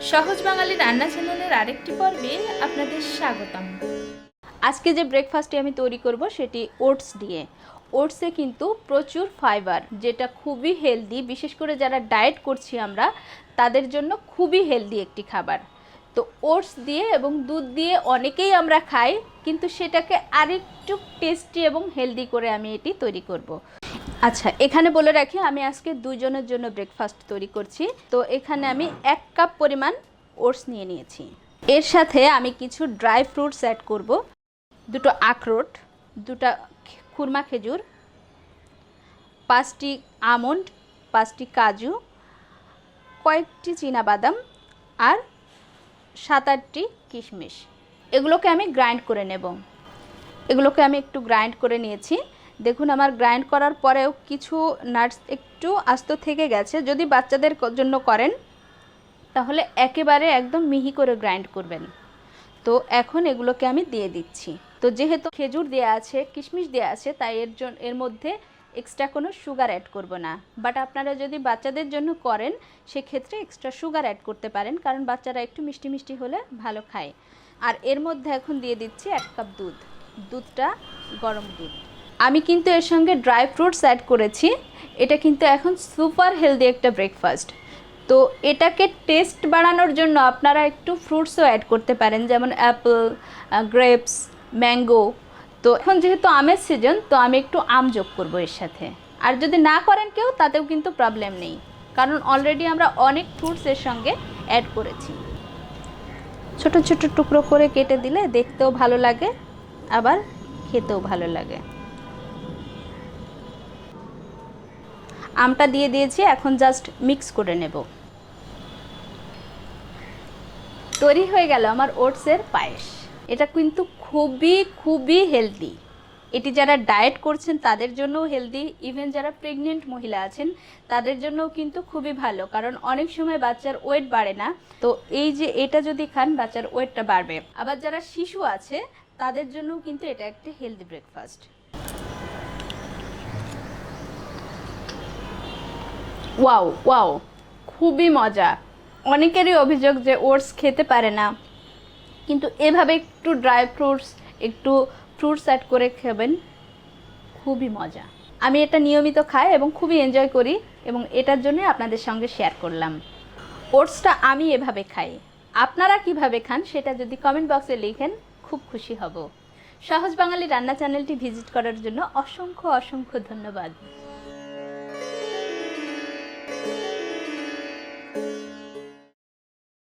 সহজ বাঙালি রান্না চ্যানেলের আরেকটি পর্বে আপনাদের স্বাগতম। আজকে যে ব্রেকফাস্টটি আমি তৈরি করব সেটি ওটস দিয়ে। ওটসে কিন্তু প্রচুর ফাইবার যেটা খুবই হেলদি বিশেষ করে যারা ডায়েট করছি আমরা, তাদের জন্য খুবই হেলদি একটি খাবার। তো ওটস দিয়ে এবং দুধ দিয়ে অনেকেই আমরা খাই, কিন্তু সেটাকে আরেকটু টেস্টি এবং হেলদি করে আমি এটি তৈরি করব। আচ্ছা এখানে বলে রাখি, আমি আজকে দুজনের জন্য ব্রেকফাস্ট তৈরি করছি। তো এখানে আমি এক কাপ পরিমাণ ওটস নিয়ে নিয়েছি। এর সাথে আমি কিছু ড্রাই ফ্রুটস অ্যাড করব। দুটো আখরোট, দুটা খুরমা খেজুর, পাঁচটি আমন্ড, পাঁচটি কাজু, কয়েকটি বাদাম আর সাত আটটি কিশমিশ। এগুলোকে আমি গ্রাইন্ড করে নেব। এগুলোকে আমি একটু গ্রাইন্ড করে নিয়েছি। দেখুন, আমার গ্রাইন্ড করার পরেও কিছু নাটস একটু আস্ত থেকে গেছে। যদি বাচ্চাদের জন্য করেন, তাহলে একেবারে একদম মিহি করে গ্রাইন্ড করবেন। তো এখন এগুলোকে আমি দিয়ে দিচ্ছি। তো যেহেতু খেজুর দেওয়া আছে, কিশমিশ দেওয়া আছে, তাই এর জন্য এর মধ্যে এক্সট্রা কোনো সুগার অ্যাড করব না। বাট আপনারা যদি বাচ্চাদের জন্য করেন, সেক্ষেত্রে এক্সট্রা সুগার অ্যাড করতে পারেন, কারণ বাচ্চারা একটু মিষ্টি মিষ্টি হলে ভালো খায়। আর এর মধ্যে এখন দিয়ে দিচ্ছি এক কাপ দুধ। দুধটা গরম দুধ। আমি কিন্তু এর সঙ্গে ড্রাই ফ্রুটস অ্যাড করেছি। এটা কিন্তু এখন সুপার হেলদি একটা ব্রেকফাস্ট তো এটাকে টেস্ট বাড়ানোর জন্য আপনারা একটু ফ্রুটসও অ্যাড করতে পারেন, যেমন অ্যাপেল গ্রেপস ম্যাঙ্গো তো এখন যেহেতু আমের সিজন তো আমি একটু আম যোগ করব এর সাথে। আর যদি না করেন কেউ, তাতেও কিন্তু প্রবলেম নেই। কারণ অলরেডি আমরা অনেক ফ্রুটস এর সঙ্গে অ্যাড করেছি। ছোট ছোট টুকরো করে কেটে দিলে দেখতেও ভালো লাগে, আবার খেতেও ভালো লাগে। আমটা দিয়ে দিয়েছি, এখন জাস্ট মিক্স করে নেব। তৈরি হয়ে গেল আমার ওটসের পায়েস। এটা কিন্তু খুবই খুবই হেলদি এটি যারা ডায়েট করছেন, তাদের জন্যও হেলদি ইভেন যারা প্রেগনেন্ট মহিলা আছেন, তাদের জন্যও কিন্তু খুবই ভালো, কারণ অনেক সময় বাচ্চার ওয়েট বাড়ে না। তো এই যে এটা যদি খান, বাচ্চার ওয়েটটা বাড়বে। আবার যারা শিশু আছে, তাদের জন্যও কিন্তু এটা একটা হেলদি ব্রেকফাস্ট ওয়াও ওয়াও, খুবই মজা। অনেকেরই অভিযোগ যে ওটস খেতে পারে না। কিন্তু এভাবে একটু ড্রাই ফ্রুটস, একটু ফ্রুটস অ্যাড করে খাবেন, খুবই মজা। আমি এটা নিয়মিত খাই এবং খুবই এনজয় করি এবং এটার জন্য আপনাদের সঙ্গে শেয়ার করলাম। ওটসটা আমি এভাবে খাই। আপনারা কীভাবে খান সেটা যদি কমেন্ট বক্সে লিখেন, খুব খুশি হব। সহজ বাঙালি রান্না চ্যানেলটি ভিজিট করার জন্য অসংখ্য অসংখ্য ধন্যবাদ।